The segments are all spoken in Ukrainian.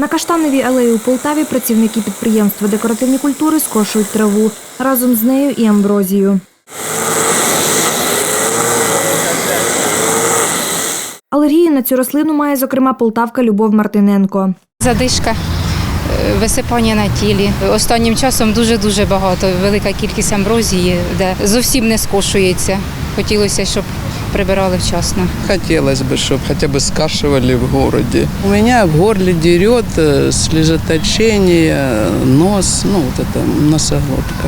На Каштановій алеї у Полтаві працівники підприємства декоративні культури скошують траву. Разом з нею і амброзію. Алергію на цю рослину має, зокрема, полтавка Любов Мартиненко. Задишка, е, висипання на тілі. Останнім часом дуже-дуже багато, велика кількість амброзії, де зовсім не скошується. Хотілося, щоб прибирали вчасно. Хотелось бы, чтобы хотя бы скашивали в городе. У меня в горле дерет, э, слезоточение, нос, ну вот это носоглотка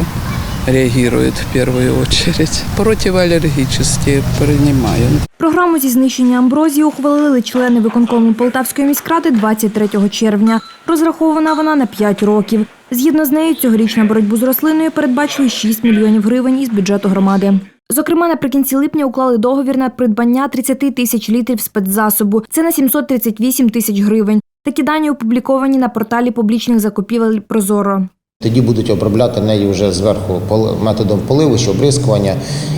реагирует в первую очередь. Противоаллергические принимаю. Програму зі знищення амброзії ухвалили члени виконкому Полтавської міськради 23 червня. Розрахована вона на 5 років. Згідно з нею, цьогоріч на боротьбу з рослиною передбачили 6 мільйонів гривень із бюджету громади. Зокрема, наприкінці липня уклали договір на придбання 30 тисяч літрів спецзасобу. Це на 738 тисяч гривень. Такі дані опубліковані на порталі публічних закупівель Прозоро. Тоді будуть обробляти неї вже зверху методом поливу чи обрискування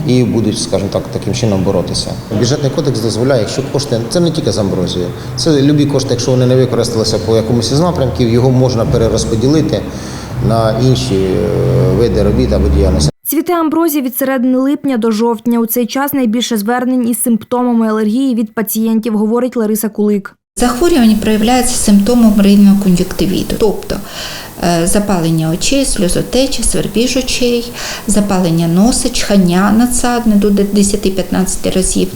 і будуть, скажімо так, таким чином боротися. Бюджетний кодекс дозволяє, якщо кошти це не тільки з амброзією, це любі кошти, якщо вони не використалися по якомусь із напрямків, його можна перерозподілити на інші е, види робіт або діяльності. Цвіте амброзії від середини липня до жовтня. У цей час найбільше звернень із симптомами алергії від пацієнтів, говорить Лариса Кулик. Захворювання проявляється симптомом ринного кон'юктивіту, тобто е, запалення очей, сльозотечі, свербіж очей, запалення носа, чхання надсадне до 10-15 разів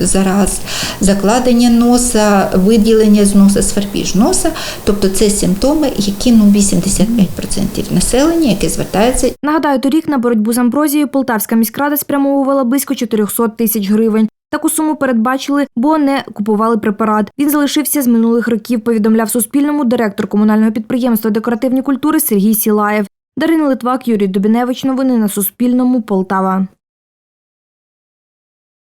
за раз, закладення носа, виділення з носа, свербіж носа. Тобто це симптоми, які ну, 85% населення, яке звертається Нагадаю, торік на боротьбу з амброзією Полтавська міськрада спрямовувала близько 400 тисяч гривень. Таку суму передбачили, бо не купували препарат. Він залишився з минулих років, повідомляв Суспільному директор комунального підприємства декоративні культури Сергій Сілаєв. Дарина Литвак, Юрій Дубіневич. Новини на Суспільному. Полтава.